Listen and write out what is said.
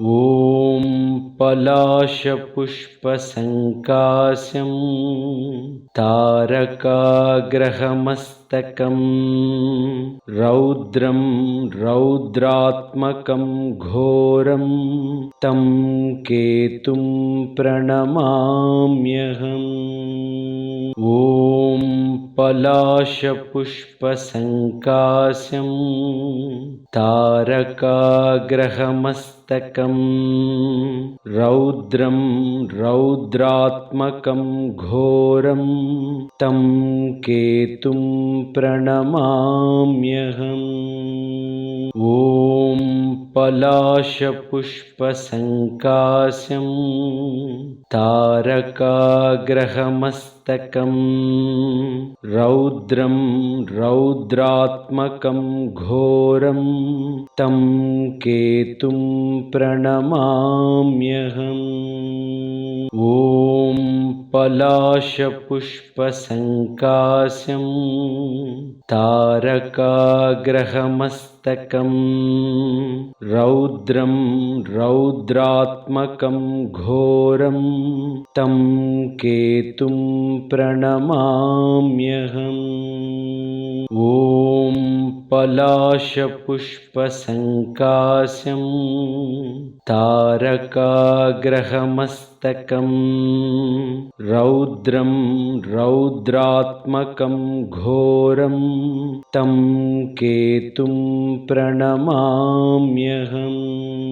ॐ पलाशपुष्पसङ्कास्यं तारकाग्रहमस्तकम् रौद्रं रौद्रात्मकं घोरं तं केतुं प्रणमाम्यहम् ॐ पलाशपुष्पसङ्कास्यं तारकाग्रहमस्तकं रौद्रं रौद्रात्मकं घोरं तं केतुं प्रणमाम्यहम् पलाशपुष्पसङ्कास्यं तारकाग्रहमस्तकं रौद्रं रौद्रात्मकं घोरं तं केतुं प्रणमाम्यहम् पलाशपुष्पसङ्कास्यं तारकाग्रहमस्तकं रौद्रं रौद्रात्मकं घोरं तं केतुं प्रणमाम्यहम्। ॐ पलाशपुष्पसङ्कास्यं तारकाग्रहमस्तकं रौद्रं रौद्रात्मकं घोरं तं केतुं प्रणमाम्यहम्